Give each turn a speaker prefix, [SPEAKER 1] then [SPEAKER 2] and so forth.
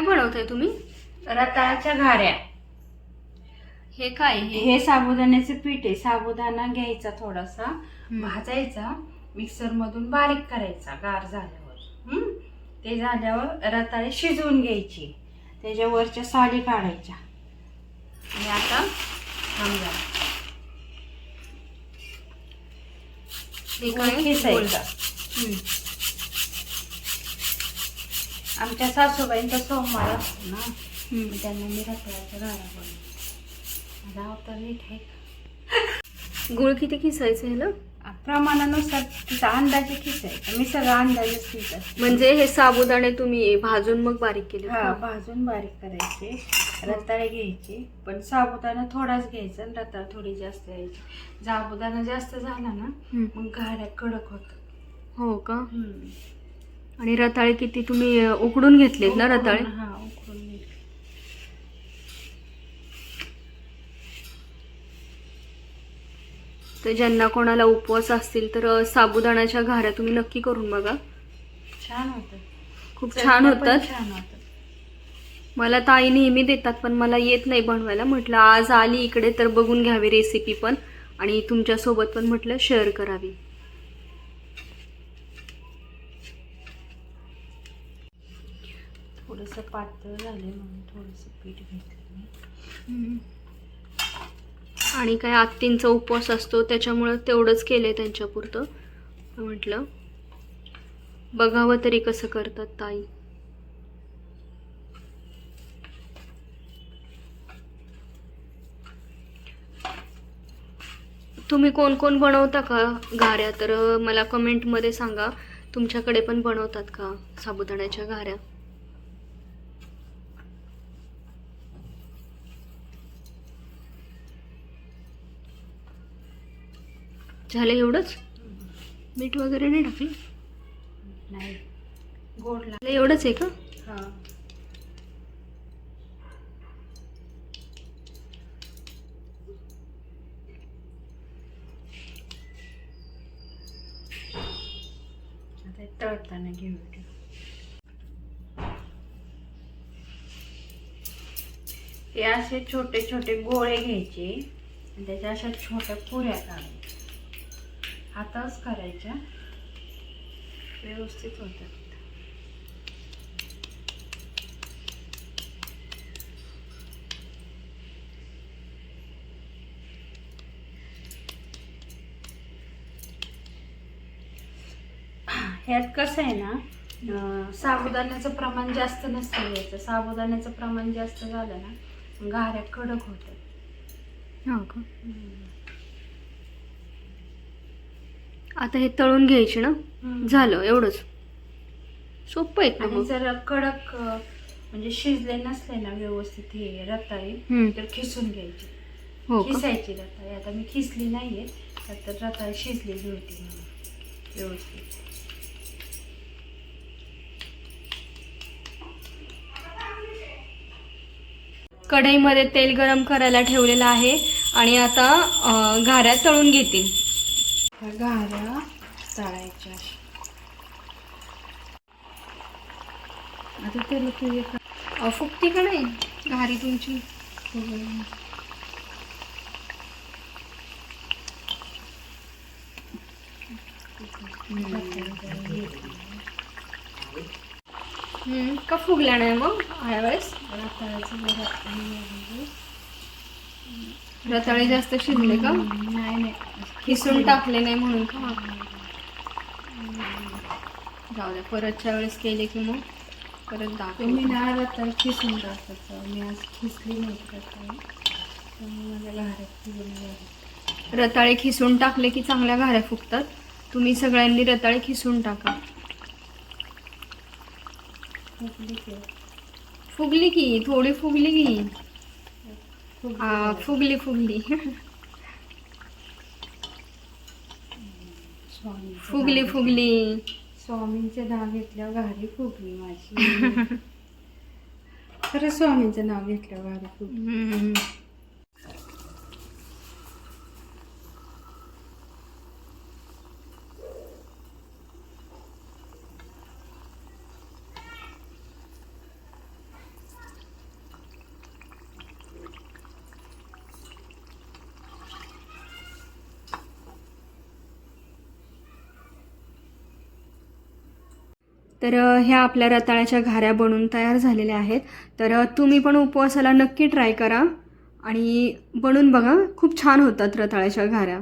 [SPEAKER 1] काय बनवताय तुम्ही?
[SPEAKER 2] रताळ्याच्या घाऱ्या.
[SPEAKER 1] हे काय हे
[SPEAKER 2] साबुदाण्याचं पीठ आहे. साबुदाणा घ्यायचा थोडासा. भाजायचा मिक्सर मधून बारीक करायचा गार झाल्यावर. हम्म? ते झाल्यावर रताळे शिजवून घ्यायची. त्याच्यावरच्या साली काढायच्या. आणि आता समजा
[SPEAKER 1] हे काय?
[SPEAKER 2] खिसायचा
[SPEAKER 1] हम्म.
[SPEAKER 2] आमच्या सासूबाईंचा सोमवार असतो ना. त्यांना मी रताळ्याच्या घाऱ्या बनवते माझा अवतार नीट आहे?
[SPEAKER 1] गुळ किती किसायचं ह्याला?
[SPEAKER 2] प्रमाणानुसार तिचा अंदाजे खिसायचा मी सगळं अंदाजेच असते.
[SPEAKER 1] म्हणजे हे साबुदाणे तुम्ही भाजून मग बारीक केले
[SPEAKER 2] हा? भाजून बारीक करायचे. रताळे घ्यायचे. पण साबुदाणा थोडाच घ्यायचा आणि रताळ थोडी जास्त घ्यायची. साबुदाणा जास्त झाला ना. मग घाऱ्या कडक होतात.
[SPEAKER 1] हो का? आणि रताळे किती तुम्ही उकडून घेतलेत ना रताळे?
[SPEAKER 2] हा उकळून घे.
[SPEAKER 1] तर ज्यांना कोणाला उपवास असतील तर साबुदाण्याच्या घाऱ्या तुम्ही नक्की करून बघा.
[SPEAKER 2] छान होतं.
[SPEAKER 1] खूप छान होतात.
[SPEAKER 2] छान होतात
[SPEAKER 1] मला ताई नेहमी देतात पण मला येत नाही बनवायला. म्हटलं आज आली इकडे तर बघून घ्यावी रेसिपी पण. आणि तुमच्यासोबत पण म्हटलं शेअर करावी.
[SPEAKER 2] थोडंसं पातळ झालं म्हणून थोडंसं पीठ घेतलं मी.
[SPEAKER 1] आणि काय आत्तींचा उपवास असतो त्याच्यामुळं तेवढंच केलंय त्यांच्यापुरतं. म्हटलं बघावं तरी कसं करतात ताई. तुम्ही कोण कोण बनवता का घाऱ्या तर मला कमेंटमध्ये सांगा तुमच्याकडे पण बनवतात का साबुदाण्याच्या घाऱ्या झालं एवढंच? मीठ वगैरे नाही टाकलं?
[SPEAKER 2] नाही. गोड लाग
[SPEAKER 1] झालं एवढंच आहे का?
[SPEAKER 2] हा. तळताना घेऊ. हे असे छोटे छोटे गोळे घ्यायचे. आणि त्याच्या अशा छोट्या पुऱ्या काढायच्या. हाताच करायच्या. व्यवस्थित होतात ह्यात कसं आहे ना साबुदाण्याचं प्रमाण जास्त नसतं घ्यायचं. साबुदाण्याचं प्रमाण जास्त झालं ना घाऱ्या कडक होतात.
[SPEAKER 1] हो का? आता हे तळून घ्यायचे ना? झालं एवढंच. सोपं आहे
[SPEAKER 2] आणि जर कडक म्हणजे शिजले नसले ना व्यवस्थित हे रताळी. तर खिसून घ्यायची.
[SPEAKER 1] हो
[SPEAKER 2] खिसायची रताळी. आता मी खिसली नाहीये तर रताळी शिजलेली होती व्यवस्थित.
[SPEAKER 1] कढईमध्ये तेल गरम करायला ठेवलेलं आहे आणि आता घाऱ्या तळून घेतील
[SPEAKER 2] ह्या गाऱ्या तळायच्या आता त्याला तू एक
[SPEAKER 1] अं, का नाही? घारी तुमची? का फुगल्या नाही मग? ह्या
[SPEAKER 2] वेळेस जरा
[SPEAKER 1] रताळे जास्त शिजले का?
[SPEAKER 2] नाही नाही.
[SPEAKER 1] खिसून टाकले नाही म्हणून का? जाऊ द्या परतच्या वेळेस केले की मग परत
[SPEAKER 2] तुम्ही
[SPEAKER 1] दाखव
[SPEAKER 2] ना रताळी खिसून टाकत मी आज खिसली नाही रताळी. माझ्या
[SPEAKER 1] खिसून टाकले की चांगल्या घाऱ्या फुगतात? तुम्ही सगळ्यांनी रताळे खिसून टाका.
[SPEAKER 2] फुगली की
[SPEAKER 1] थोडी फुगली की.
[SPEAKER 2] फुगली.
[SPEAKER 1] फुगली फुगली फुगली
[SPEAKER 2] स्वामींचं नाव घेतल्यावर घारी फुगली माझी. खरं स्वामींचं नाव घेतल्यावर घारी फुगली
[SPEAKER 1] तर ह्या आपल्या रताळ्याच्या घाऱ्या बनून तयार झालेल्या आहेत. तर तुम्ही पण उपवासाला नक्की ट्राय करा आणि बनवून बघा. खूप छान होतात रताळ्याच्या घाऱ्या.